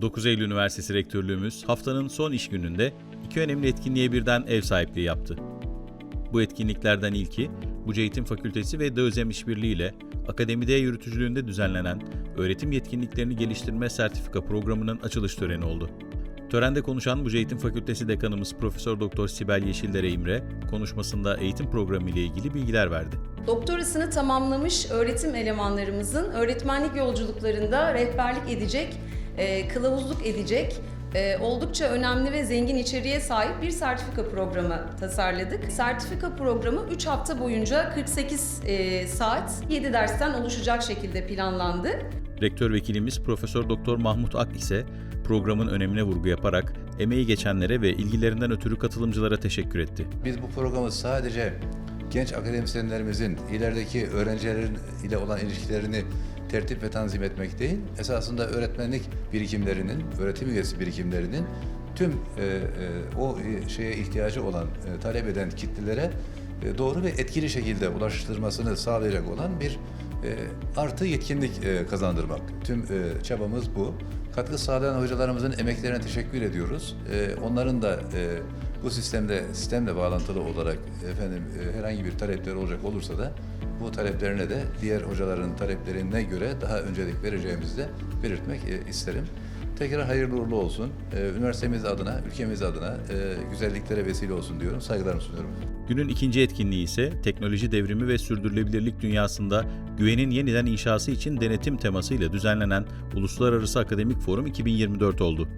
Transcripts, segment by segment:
9 Eylül Üniversitesi Rektörlüğümüz haftanın son iş gününde iki önemli etkinliğe birden ev sahipliği yaptı. Bu etkinliklerden ilki, Buca Eğitim Fakültesi ve DÖZEM İşbirliği ile akademide yürütücülüğünde düzenlenen Öğretim Yetkinliklerini Geliştirme Sertifika Programı'nın açılış töreni oldu. Törende konuşan Buca Eğitim Fakültesi Dekanımız Profesör Doktor Sibel Yeşildere İmre, konuşmasında eğitim programı ile ilgili bilgiler verdi. Doktorasını tamamlamış öğretim elemanlarımızın öğretmenlik yolculuklarında rehberlik edecek, e, kılavuzluk edecek, e, oldukça önemli ve zengin içeriğe sahip bir sertifika programı tasarladık. Sertifika programı 3 hafta boyunca 48 e, saat 7 dersten oluşacak şekilde planlandı. Rektör vekilimiz Profesör Doktor Mahmut Ak ise programın önemine vurgu yaparak emeği geçenlere ve ilgilerinden ötürü katılımcılara teşekkür etti. Biz bu programı sadece genç akademisyenlerimizin ilerideki öğrencilerin ile olan ilişkilerini tertip ve tanzim etmek değil, esasında öğretmenlik birikimlerinin, öğretim üyesi birikimlerinin tüm e, e, o e, şeye ihtiyacı olan, e, talep eden kitlelere e, doğru ve etkili şekilde ulaştırmasını sağlayacak olan bir e, artı yetkinlik e, kazandırmak. Tüm e, çabamız bu. Katkı sağlayan hocalarımızın emeklerine teşekkür ediyoruz. E, onların da e, bu sistemde sistemle bağlantılı olarak efendim e, herhangi bir talepleri olacak olursa da bu taleplerine de diğer hocaların taleplerine göre daha öncelik vereceğimizi de belirtmek e, isterim. Tekrar hayırlı uğurlu olsun. E, üniversitemiz adına, ülkemiz adına güzelliklere vesile olsun diyorum. Saygılarımı sunuyorum. Günün ikinci etkinliği ise teknoloji devrimi ve sürdürülebilirlik dünyasında güvenin yeniden inşası için denetim temasıyla düzenlenen Uluslararası Akademik Forum 2024 oldu.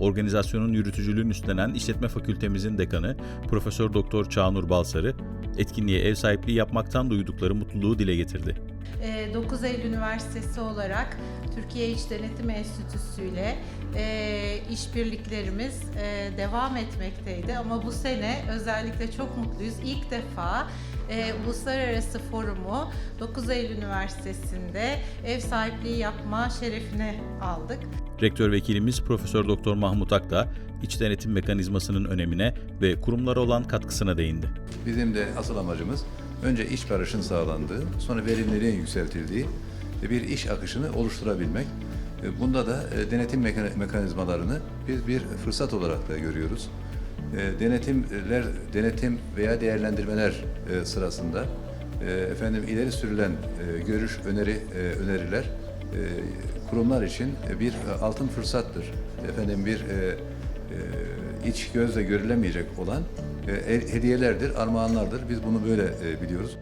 Organizasyonun yürütücülüğünü üstlenen İşletme Fakültemizin dekanı Profesör Doktor Çağnur Balsarı, etkinliğe ev sahipliği yapmaktan duydukları mutluluğu dile getirdi. Ee, 9 Eylül Üniversitesi olarak Türkiye İş Denetim Enstitüsü ile e, işbirliklerimiz e, devam etmekteydi. Ama bu sene özellikle çok mutluyuz. İlk defa e, uluslararası forumu 9 Eylül Üniversitesi'nde ev sahipliği yapma şerefine aldık. Rektör vekilimiz Profesör Doktor Mahmut Ak da iç denetim mekanizmasının önemine ve kurumlara olan katkısına değindi. Bizim de asıl amacımız önce iş barışın sağlandığı, sonra verimliliğin yükseltildiği bir iş akışını oluşturabilmek. E, Bunda da e, denetim meka- mekanizmalarını biz bir fırsat olarak da görüyoruz. E, Denetimler, denetim veya değerlendirmeler sırasında efendim ileri sürülen görüş, öneri, öneriler kurumlar için bir altın fırsattır. Efendim bir iç gözle görülemeyecek olan hediyelerdir, armağanlardır. Biz bunu böyle e, biliyoruz.